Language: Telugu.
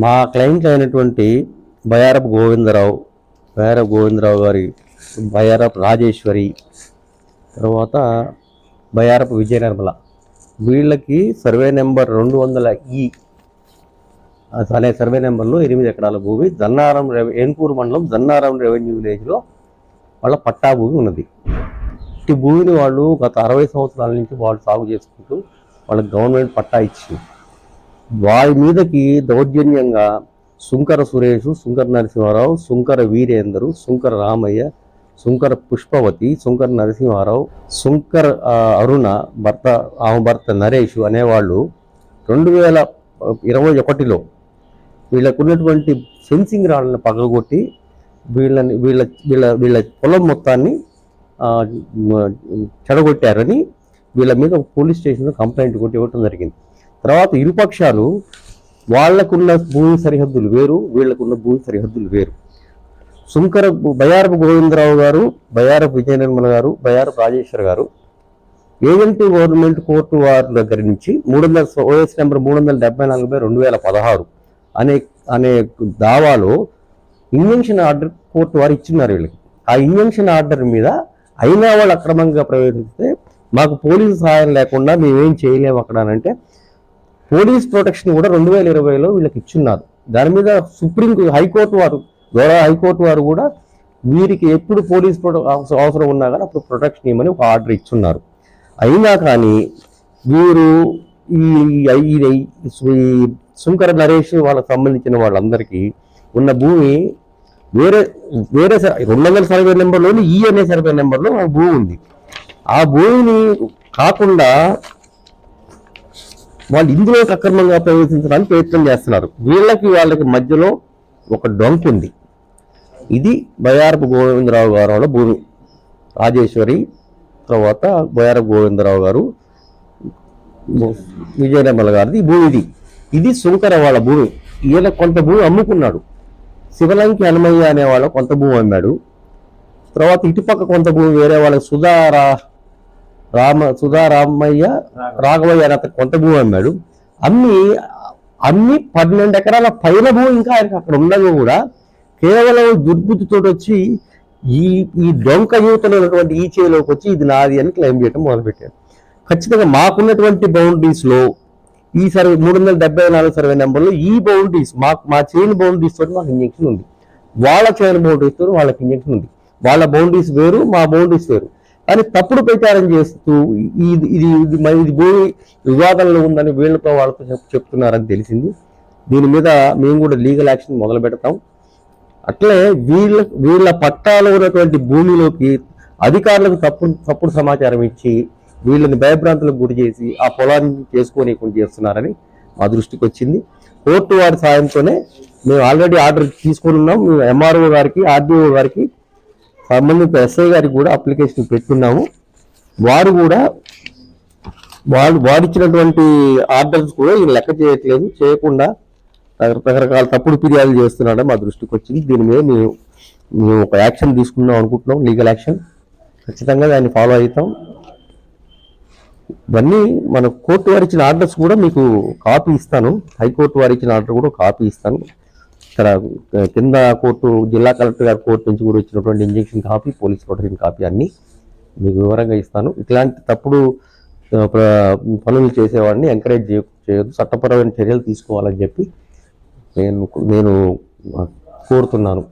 మా క్లయింట్ అయినటువంటి బయారపు గోవిందరావు బయారపు గోవిందరావు గారి బయారపు రాజేశ్వరి తర్వాత బయారపు విజయ నిర్మల వీళ్ళకి సర్వే నెంబర్ రెండు వందల ఈ అనే సర్వే నెంబర్లో ఎనిమిది ఎకరాల భూమి దన్నారం రెవె ఏన్పూర్ మండలం దన్నారం రెవెన్యూ విలేజ్లో వాళ్ళ పట్టా భూమి ఉన్నది. ఈ భూమిని వాళ్ళు గత అరవై సంవత్సరాల నుంచి వాళ్ళు సాగు చేసుకుంటూ వాళ్ళకి గవర్నమెంట్ పట్టా ఇచ్చింది. వారి మీదకి దౌర్జన్యంగా సుంకర సురేష్ సుంకర నరసింహారావు సుంకర వీరేందరు సుంకర రామయ్య సుంకర పుష్పవతి సుంకర నరసింహారావు సుంకర్ అరుణ భర్త ఆమె భర్త నరేష్ అనేవాళ్ళు రెండు వేల ఇరవై ఒకటిలో వీళ్ళకున్నటువంటి ఫెన్సింగ్ రాళ్ళని పగలగొట్టి వీళ్ళని వీళ్ళ వీళ్ళ వీళ్ళ పొలం మొత్తాన్ని చెడగొట్టారని వీళ్ళ మీద పోలీస్ స్టేషన్లో కంప్లైంట్ కొట్టి ఇవ్వటం జరిగింది. తర్వాత ఇరుపక్షాలు వాళ్ళకున్న భూమి సరిహద్దులు వేరు వీళ్ళకున్న భూమి సరిహద్దులు వేరు. సుంకర బయారపు గోవిందరావు గారు బయారపు విజయ నిర్మల గారు బయారపు రాజేశ్వర్ గారు ఏజెంట్ గవర్నమెంట్ కోర్టు వారి దగ్గర నుంచి మూడు వందల ఓఎస్ నెంబర్ మూడు వందల డెబ్బై నాలుగు బై రెండు వేల పదహారు అనే అనే దావాలో ఇంజంక్షన్ ఆర్డర్ కోర్టు వారు ఇచ్చిన్నారు వీళ్ళకి. ఆ ఇంజంక్షన్ ఆర్డర్ మీద అయినా వాళ్ళు అక్రమంగా ప్రవేశిస్తే మాకు పోలీసు సహాయం లేకుండా మేమేం చేయలేము అక్కడ అంటే పోలీస్ ప్రొటెక్షన్ కూడా రెండు వేల ఇరవైలో వీళ్ళకి ఇచ్చున్నారు. దాని మీద సుప్రీం హైకోర్టు వారు గౌరవ హైకోర్టు వారు కూడా వీరికి ఎప్పుడు పోలీస్ ప్రొట- అవసరం ఉన్నా కానీ అప్పుడు ప్రొటెక్షన్ ఇవ్వమని ఒక ఆర్డర్ ఇచ్చున్నారు. అయినా కానీ వీరు ఈ ఈ- నరేష్ వాళ్ళకి సంబంధించిన వాళ్ళందరికీ ఉన్న భూమి వేరే వేరే స- రెండు వందల సర్వే నెంబర్లోని ఈ అనే సర్వే నెంబర్లో భూమి ఉంది. ఆ భూమిని కాకుండా వాళ్ళు ఇందులోకి అక్రమంగా ప్రవేశించడానికి ప్రయత్నం చేస్తున్నారు. వీళ్ళకి వాళ్ళకి మధ్యలో ఒక డొంక్ ఉంది. ఇది బయారపు గోవిందరావు గారు వాళ్ళ భూమి. రాజేశ్వరి తర్వాత బయారపు గోవిందరావు గారు విజయనిర్మల గారిది భూమి ఇది ఇది సుంకర వాళ్ళ భూమి. ఈయన కొంత భూమి అమ్ముకున్నాడు. శివలంకి హనుమయ్య అనే వాళ్ళు కొంత భూమి అమ్మాడు. తర్వాత ఇటుపక్క కొంత భూమి వేరే వాళ్ళకి సుధారా రామ సుధా రామయ్య రాఘవయ్య అని అతను కొంత భూమి అమ్మాడు. అమ్మి అమ్మి పన్నెండు ఎకరాల పైన భూమి ఇంకా ఆయనకు అక్కడ ఉండగా కూడా. కేవలం దుర్బుద్ధితో వచ్చి ఈ ఈ డొంక యువతలో ఉన్నటువంటి ఈ చేలోకి వచ్చి ఇది నాది అని క్లెయిమ్ చేయడం మొదలుపెట్టాడు. ఖచ్చితంగా మాకున్నటువంటి బౌండరీస్లో ఈ సర్వే మూడు వందల డెబ్బై నాలుగు సర్వే నెంబర్లో ఈ బౌండరీస్ మాకు మా చైన్ బౌండరీస్ తోటి మాకు ఇంజక్షన్ ఉంది. వాళ్ళ చైన్ బౌండరీస్ తోటి వాళ్ళకి ఇంజక్షన్ ఉంది. వాళ్ళ బౌండరీస్ వేరు మా బౌండరీస్ వేరు. కానీ తప్పుడు ప్రచారం చేస్తూ ఇది ఇది ఇది ఇది భూమి వివాదంలో ఉందని వీళ్ళతో వాళ్ళతో చెప్తున్నారని తెలిసింది. దీని మీద మేము కూడా లీగల్ యాక్షన్ మొదలు పెడతాం. అట్లే వీళ్ళ వీళ్ళ పట్టాలో ఉన్నటువంటి భూమిలోకి అధికారులకు తప్పుడు తప్పుడు సమాచారం ఇచ్చి వీళ్ళని భయభ్రాంతులకు గురి చేసి ఆ పొలాన్ని చేసుకోనీయకుండా చేస్తున్నారని మా దృష్టికి వచ్చింది. కోర్టు వారి సాయంతోనే మేము ఆల్రెడీ ఆర్డర్ తీసుకొని ఉన్నాం. ఎంఆర్ఓ గారికి ఆర్డీఓ గారికి సంబంధిత ఎస్ఐ గారికి కూడా అప్లికేషన్ పెట్టున్నాము వారు కూడా వాడు వాడిచ్చినటువంటి ఆర్డర్స్ కూడా ఈయన లెక్క చేయట్లేదు. చేయకుండా రకరకాల తప్పుడు ఫిర్యాదులు చేస్తున్నాడని మా దృష్టికి వచ్చింది. దీని మీద మేము మేము ఒక యాక్షన్ తీసుకుందాం అనుకుంటున్నాం. Legal action. ఖచ్చితంగా దాన్ని ఫాలో అవుతాం. ఇవన్నీ మన కోర్టు వారు ఇచ్చిన ఆర్డర్స్ కూడా మీకు కాపీ ఇస్తాను. హైకోర్టు వారు ఇచ్చిన ఆర్డర్ కూడా కాపీ ఇస్తాను. ఇక్కడ కింద కోర్టు జిల్లా కలెక్టర్ గారి కోర్టు నుంచి కూడా వచ్చినటువంటి injunction copy police protection copy అన్ని మీకు వివరంగా ఇస్తాను. ఇట్లాంటి తప్పుడు పనులు చేసేవాడిని ఎంకరేజ్ చేయొద్దు. చట్టపరమైన చర్యలు తీసుకోవాలని చెప్పి నేను నేను కోరుతున్నాను.